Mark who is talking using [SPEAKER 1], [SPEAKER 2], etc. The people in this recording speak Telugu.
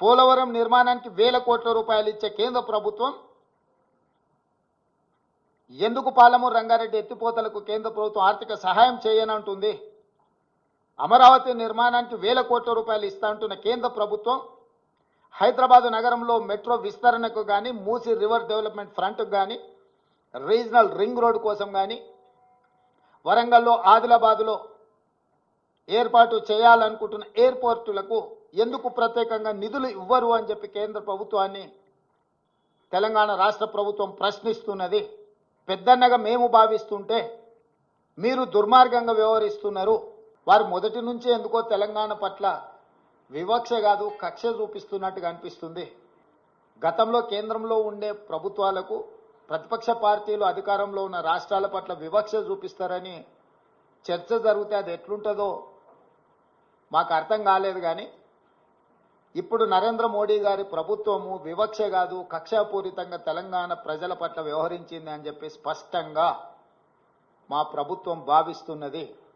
[SPEAKER 1] పోలవరం నిర్మాణానికి వేల కోట్ల రూపాయలు ఇచ్చే కేంద్ర ప్రభుత్వం ఎందుకు పాలమూరు రంగారెడ్డి ఎత్తిపోతలకు కేంద్ర ప్రభుత్వం ఆర్థిక సహాయం చేయనంటుంది అమరావతి నిర్మాణానికి వేల కోట్ల రూపాయలు ఇస్తా అంటున్న కేంద్ర ప్రభుత్వం హైదరాబాదు నగరంలో మెట్రో విస్తరణకు కానీ మూసి రివర్ డెవలప్మెంట్ ఫ్రంట్కు కానీ రీజనల్ రింగ్ రోడ్ కోసం కానీ వరంగల్లో ఆదిలాబాదులో ఏర్పాటు చేయాలనుకుంటున్న ఎయిర్పోర్టులకు ఎందుకు ప్రత్యేకంగా నిధులు ఇవ్వరు అని చెప్పి కేంద్ర ప్రభుత్వాన్ని తెలంగాణ రాష్ట్ర ప్రభుత్వం ప్రశ్నిస్తున్నది. పెద్దన్నగా మేము భావిస్తుంటే మీరు దుర్మార్గంగా వ్యవహరిస్తున్నారు. వారు మొదటి నుంచి ఎందుకో తెలంగాణ పట్ల వివక్ష కాదు కక్ష చూపిస్తున్నట్టుగా అనిపిస్తుంది. గతంలో కేంద్రంలో ఉండే ప్రభుత్వాలకు ప్రతిపక్ష పార్టీలు అధికారంలో ఉన్న రాష్ట్రాల పట్ల వివక్ష చూపిస్తారని చర్చ జరిగితే అది ఎట్లుంటుందో మాకు అర్థం కాలేదు కానీ ఇప్పుడు నరేంద్ర మోడీ గారి ప్రభుత్వము వివక్ష కాదు కక్షాపూరితంగా తెలంగాణ ప్రజల పట్ల వ్యవహరించింది అని చెప్పి స్పష్టంగా మా ప్రభుత్వం భావిస్తున్నది.